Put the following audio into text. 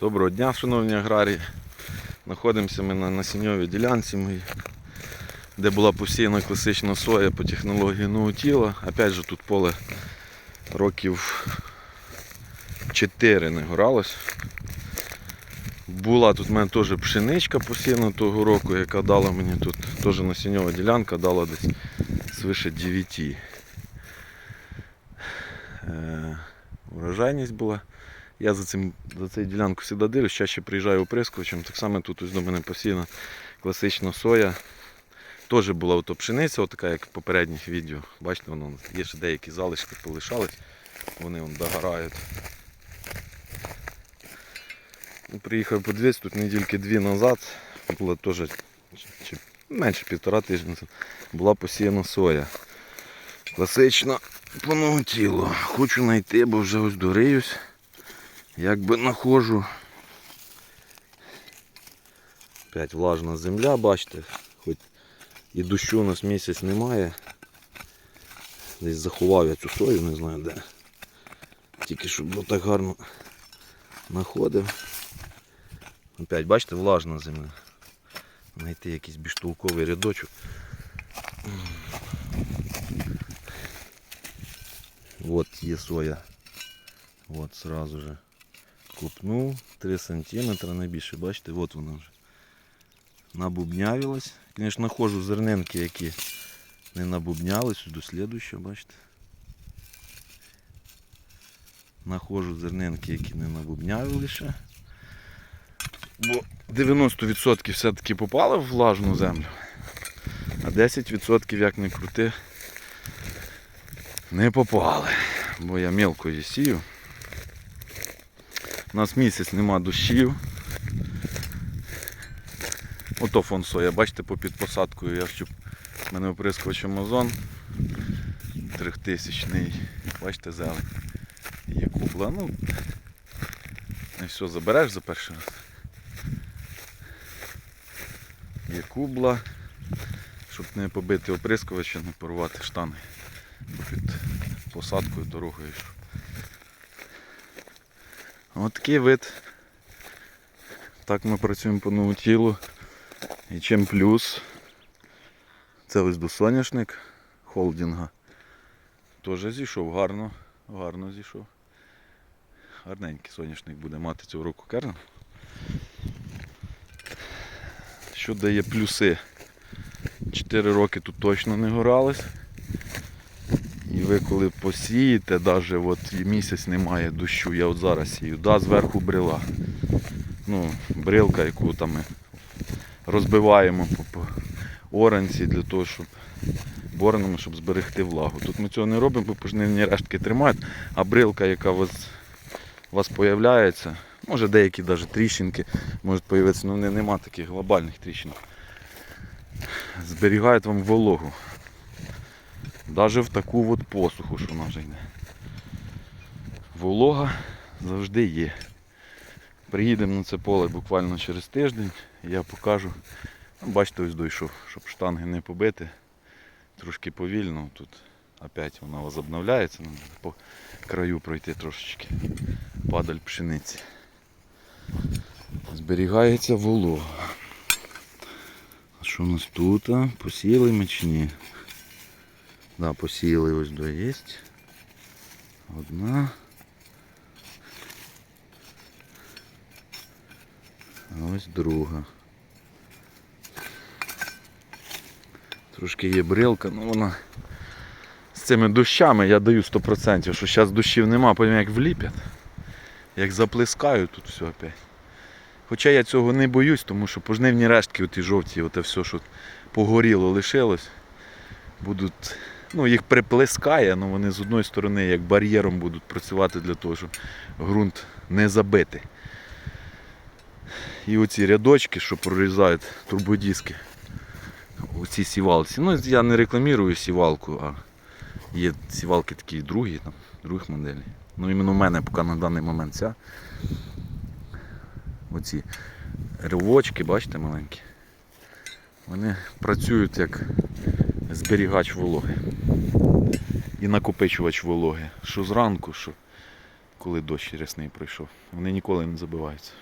Доброго дня, шановні аграрії. Знаходимося ми на насінньовій ділянці, де була посіяна класична соя по технології ноутіла. Опять же тут поле років 4 не горалось. Була тут в мене теж пшеничка посіяна того року, яка дала мені тут теж насінньова ділянка, дала десь свише 9. Е, урожайність була. Я за, цим, за цією ділянку завжди дивлюсь, чаще приїжджаю оприскувачем. Так само тут ось до мене посіяна класична соя. Теж була ото пшениця, така, як в попередніх відео. Бачите, воно є ще деякі залишки полишались, вони вон догорають. Ну, Приїхав подивитися, тут недільки дві назад, була теж чи менше півтора тижня була посіяна соя. Класична по ноготілу. Хочу знайти, бо вже ось дориюсь. Якби находжу. Опять влажна земля, бачите, хоч і дощу у нас місяць немає. Десь заховав я цю сою, не знаю де. Тільки щоб було так гарно знаходив. Опять, бачите, влажна земля. Знайти якийсь більш рядочок. Вот є соя. Вот сразу же купнув 3 см не більше, бачите, от вона вже набубнявилась. Звісно, нахожу зернинки, які не набубнялись, до слідущого, бачите. Нахожу зернинки, які не набубнявили ще. Бо 90% все-таки попало в влажну землю, а 10% як не крути, не попали. Бо я мелко її сію. У нас місяць нема дощів. Ото фон соя, бачите, попід посадкою я. У мене оприскувач Амазон трьохтисячний. Бачите, зелень. Є кубла. Ну, не все забереш за перший раз. Є кубла, щоб не побити оприскувача, не порвати штани під посадкою дорогою. От такий вид. Так ми працюємо по ноутілу. І чим плюс. Це ось до соняшник холдинга. Теж зійшов гарно, гарно зійшов. Гарненький соняшник буде мати цього року керн. Що дає плюси? 4 роки тут точно не горались. Ви коли посієте, навіть от місяць немає дощу, я от зараз сію, да, зверху брила. Ну, брилка, яку там ми розбиваємо по, оранці для того, щоб боронами, щоб зберегти влагу. Тут ми цього не робимо, бо пожнивні рештки тримають, а брилка, яка у вас, вас появляється, може деякі навіть тріщинки можуть появитися, але не, нема таких глобальних тріщин. Зберігають вам вологу. Навіть в таку от посуху, що вона вже йде. Волога завжди є. Приїдемо на це поле буквально через тиждень, я покажу. Ну, Бачите, ось дійшов, щоб штанги не побити. Трошки повільно. Тут опять вона возобновляється, по краю пройти трошечки. Падаль пшениці. Зберігається волога. А що у нас тут? Посіяли ми чи ні? Да, посіяли ось до є. Одна. А ось друга. Трошки є брилка, ну вона з цими дощами я даю 100%, що зараз дощів нема, потім як вліпять. Як заплескають тут все опять. Хоча я цього не боюсь, тому що пожнивні рештки, оті жовті, оте все, що погоріло, лишилось, будуть, ну їх приплескає, але вони з одної сторони як бар'єром будуть працювати для того, щоб ґрунт не забити. І оці рядочки, що прорізають турбодиски, оці сівалці. Ну, я не рекламірую сівалку, а є сівалки такі другі, там, других моделей. Ну іменно в мене поки на даний момент ця. Оці ривочки, бачите, маленькі. Вони працюють як зберігач вологи і накопичувач вологи. Що зранку, що коли дощ рясний пройшов. Вони ніколи не забиваються.